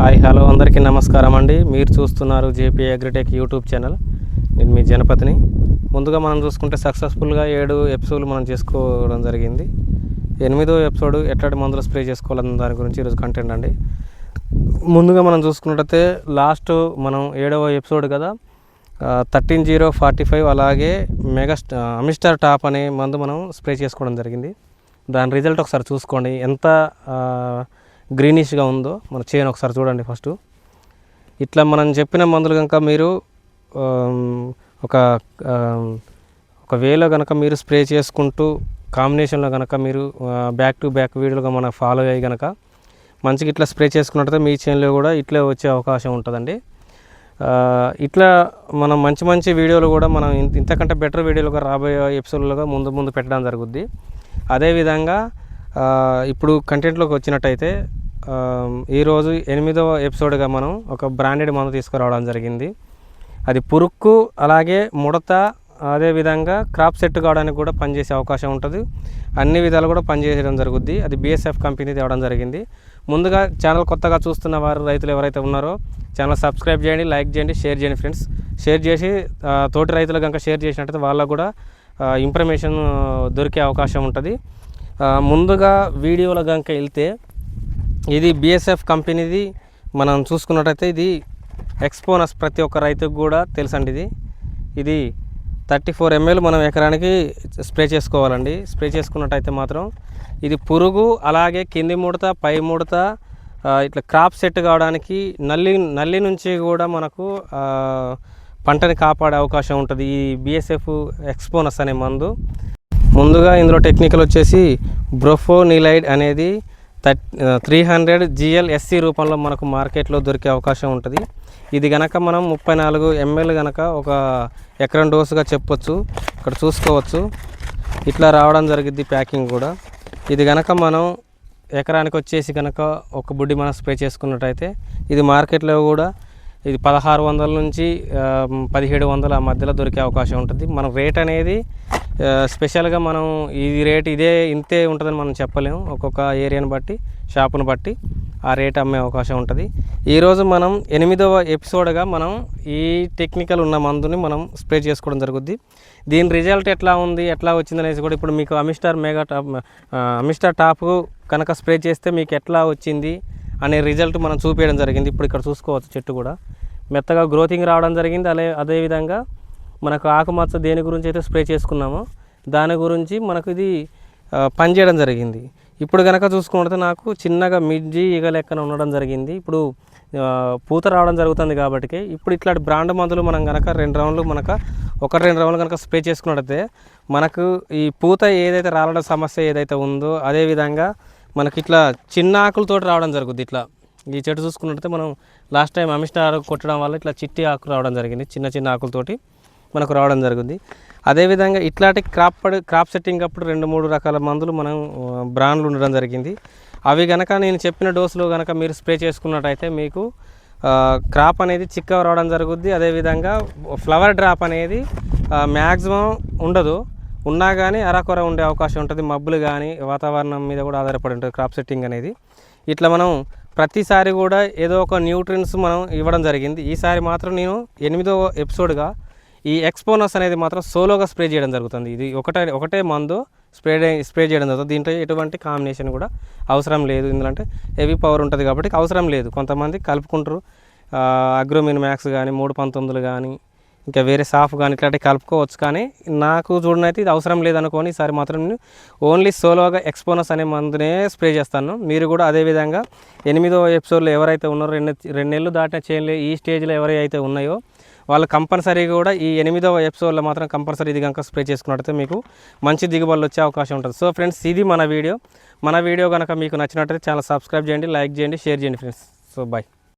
Hi hello అందరికీ నమస్కారం అండి. మీరు చూస్తున్నారు జేపీ అగ్రిటెక్ యూట్యూబ్ ఛానల్. నేను మీ జనపతిని. ముందుగా మనం చూసుకుంటే సక్సెస్ఫుల్గా ఏడు ఎపిసోడ్లు మనం చేసుకోవడం జరిగింది. ఎనిమిదో ఎపిసోడ్ ఎట్లాంటి మందులు స్ప్రే చేసుకోవాలన్న దాని గురించి ఈరోజు కంటెంట్ అండి. ముందుగా మనం చూసుకున్నట్టయితే లాస్ట్ మనం ఏడవ ఎపిసోడ్ కదా థర్టీన్ జీరో ఫార్టీ ఫైవ్ అలాగే మెగా అమిస్టార్ టాప్ అనే మందు మనం స్ప్రే చేసుకోవడం జరిగింది. దాని రిజల్ట్ ఒకసారి చూసుకోండి. ఎంత గ్రీనిష్గా ఉందో మన చేయను ఒకసారి చూడండి ఫస్ట్. ఇట్లా మనం చెప్పిన మందులు కనుక మీరు ఒక ఒకవేళ ఒక వేలో కనుక మీరు స్ప్రే చేసుకుంటూ కాంబినేషన్లో కనుక మీరు బ్యాక్ టు బ్యాక్ వీడియోలుగా మన ఫాలో అయ్యి కనుక మంచిగా ఇట్లా స్ప్రే చేసుకున్నట్టయితే మీ చేనులో కూడా ఇట్లే వచ్చే అవకాశం ఉంటుందండి. ఇట్లా మనం మంచి మంచి వీడియోలు కూడా మనం ఇంత- ఇంతకంటే బెటర్ వీడియోలుగా రాబోయే ఎపిసోడ్లుగా ముందు ముందు పెట్టడం జరుగుద్ది. అదేవిధంగా ఇప్పుడు కంటెంట్లోకి వచ్చినట్టయితే ఈరోజు ఎనిమిదవ ఎపిసోడ్గా మనం ఒక బ్రాండెడ్ మందు తీసుకురావడం జరిగింది. అది పురుక్కు అలాగే ముడత అదేవిధంగా క్రాప్ సెట్ కావడానికి కూడా పనిచేసే అవకాశం ఉంటుంది. అన్ని విధాలు కూడా పనిచేయడం జరుగుద్ది. అది బీఎస్ఎఫ్ కంపెనీ తేవడం జరిగింది. ముందుగా ఛానల్ కొత్తగా చూస్తున్న వారు రైతులు ఎవరైతే ఉన్నారో ఛానల్ సబ్స్క్రైబ్ చేయండి లైక్ చేయండి షేర్ చేయండి ఫ్రెండ్స్. షేర్ చేసి తోటి రైతులు కనుక షేర్ చేసినట్టయితే వాళ్ళకు కూడా ఇన్ఫర్మేషన్ దొరికే అవకాశం ఉంటుంది. ముందుగా వీడియోలో కనుక వెళ్తే ఇది బిఎస్ఎఫ్ కంపెనీది. మనం చూసుకున్నట్టయితే ఇది ఎక్స్పోనస్ ప్రతి ఒక్క రైతుకు కూడా తెలుసండి ఇది. ఇది థర్టీ ఫోర్ ఎంఎల్ మనం ఎకరానికి స్ప్రే చేసుకోవాలండి. స్ప్రే చేసుకున్నట్టయితే మాత్రం ఇది పురుగు అలాగే కింది ముడత పై ముడత ఇట్లా క్రాప్ సెట్ కావడానికి నల్లి నల్లి నుంచి కూడా మనకు పంటని కాపాడే అవకాశం ఉంటుంది ఈ బిఎస్ఎఫ్ ఎక్స్పోనస్ అనే మందు. ముందుగా ఇందులో టెక్నికల్ వచ్చేసి బ్రోఫోనిలైడ్ అనేది థర్ట్ three hundred G L SC రూపంలో మనకు మార్కెట్లో దొరికే అవకాశం ఉంటుంది. ఇది గనక మనం ముప్పై నాలుగు ఎంఎల్ గనక ఒక ఎకరం డోసుగా చెప్పొచ్చు ఇక్కడ చూసుకోవచ్చు. ఇట్లా రావడం జరిగింది ప్యాకింగ్ కూడా. ఇది గనక మనం ఎకరానికి వచ్చేసి కనుక ఒక బుడ్డి మనం స్ప్రే చేసుకున్నట్టయితే ఇది మార్కెట్లో కూడా ఇది పదహారు వందల నుంచి పదిహేడు వందల మధ్యలో దొరికే అవకాశం ఉంటుంది. మనం రేట్ అనేది స్పెషల్గా మనం ఇది రేట్ ఇదే ఇంతే ఉంటుందని మనం చెప్పలేము. ఒక్కొక్క ఏరియాని బట్టి షాపును బట్టి ఆ రేట్ అమ్మే అవకాశం ఉంటుంది. ఈరోజు మనం ఎనిమిదవ ఎపిసోడ్గా మనం ఈ టెక్నికల్ ఉన్న మందుని మనం స్ప్రే చేసుకోవడం జరుగుద్ది. దీని రిజల్ట్ ఎట్లా ఉంది ఎట్లా వచ్చింది అనేసి కూడా ఇప్పుడు మీకు Amistar mega top Amistar top కనుక స్ప్రే చేస్తే మీకు ఎట్లా వచ్చింది అనే రిజల్ట్ మనం చూపించడం జరిగింది. ఇప్పుడు ఇక్కడ చూసుకోవచ్చు చెట్టు కూడా. మెత్తగా గ్రోతింగ్ రావడం జరిగింది. అదే అదేవిధంగా మనకు ఆకుమచ్చ దేని గురించి అయితే స్ప్రే చేసుకున్నామో దాని గురించి మనకు ఇది పనిచేయడం జరిగింది. ఇప్పుడు కనుక చూసుకుంటే నాకు చిన్నగా మిర్జి ఈగ లెక్కన ఉండడం జరిగింది. ఇప్పుడు పూత రావడం జరుగుతుంది కాబట్టి ఇప్పుడు ఇట్లాంటి బ్రాండ్ మందులు మనం కనుక రెండు రౌండ్లు మనక ఒక రెండు రౌండ్లు కనుక స్ప్రే చేసుకున్నట్టయితే మనకు ఈ పూత ఏదైతే రాలడం సమస్య ఏదైతే ఉందో అదేవిధంగా మనకి ఇట్లా చిన్న ఆకులతోటి రావడం జరుగుద్ది ఇట్లా. ఈ చెట్టు చూసుకున్నట్టయితే మనం లాస్ట్ టైం అమిస్టార్ కొట్టడం వల్ల ఇట్లా చిట్టి ఆకు రావడం జరిగింది చిన్న చిన్న ఆకులతోటి. మనకు రావడం జరిగింది అదేవిధంగా ఇట్లాంటి క్రాప్ పడి క్రాప్ సెట్టింగ్ అప్పుడు రెండు మూడు రకాల మందులు మనం బ్రాండ్లు ఉండడం జరిగింది. అవి గనక నేను చెప్పిన డోసులో కనుక మీరు స్ప్రే చేసుకున్నట్టయితే మీకు క్రాప్ అనేది చిక్కగా రావడం జరుగుద్ది. అదేవిధంగా ఫ్లవర్ డ్రాప్ అనేది మ్యాక్సిమం ఉండదు. ఉన్నా కానీ అరకొర ఉండే అవకాశం ఉంటుంది. మబ్బులు కానీ వాతావరణం మీద కూడా ఆధారపడి ఉంటుంది క్రాప్ సెట్టింగ్ అనేది. ఇట్లా మనం ప్రతిసారి కూడా ఏదో ఒక న్యూట్రిన్స్ మనం ఇవ్వడం జరిగింది. ఈసారి మాత్రం నేను ఎనిమిదో ఎపిసోడ్గా ఈ ఎక్స్పోనస్ అనేది మాత్రం సోలోగా స్ప్రే చేయడం జరుగుతుంది. ఇది ఒకటే ఒకటే మందు స్ప్రే స్ప్రే చేయడం జరుగుతుంది. దీంట్లో ఎటువంటి కాంబినేషన్ కూడా అవసరం లేదు. ఎందుకంటే హెవీ పవర్ ఉంటుంది కాబట్టి అవసరం లేదు. కొంతమంది కలుపుకుంటారు. అగ్రోమిన్ మ్యాక్స్ కానీ మూడు పంతొమ్మిదిలు కానీ ఇంకా వేరే సాఫ్ కానీ ఇట్లాంటివి కలుపుకోవచ్చు. కానీ నాకు చూడనైతే ఇది అవసరం లేదనుకోని ఈసారి మాత్రం నేను ఓన్లీ సోలోగా ఎక్స్పోనస్ అనే మందునే స్ప్రే చేస్తాను. మీరు కూడా అదే విధంగా ఎనిమిదో ఎపిసోడ్లో ఎవరైతే ఉన్నారో రెండు రెండు నెలలు దాటిన చేయలే ఈ స్టేజ్లో ఎవరైతే ఉన్నాయో వాళ్ళు కంపల్సరీగా కూడా ఈ ఎనిమిదవ ఎపిసోడ్లో మాత్రం కంపల్సరీ ఇది కనుక స్ప్రే చేసుకున్నట్టయితే మీకు మంచి దిగుబడులు వచ్చే అవకాశం ఉంటుంది. సో ఫ్రెండ్స్ ఇది మన వీడియో. మన వీడియో కనుక మీకు నచ్చినట్టయితే ఛానల్ సబ్స్క్రైబ్ చేయండి లైక్ చేయండి షేర్ చేయండి ఫ్రెండ్స్ సో బాయ్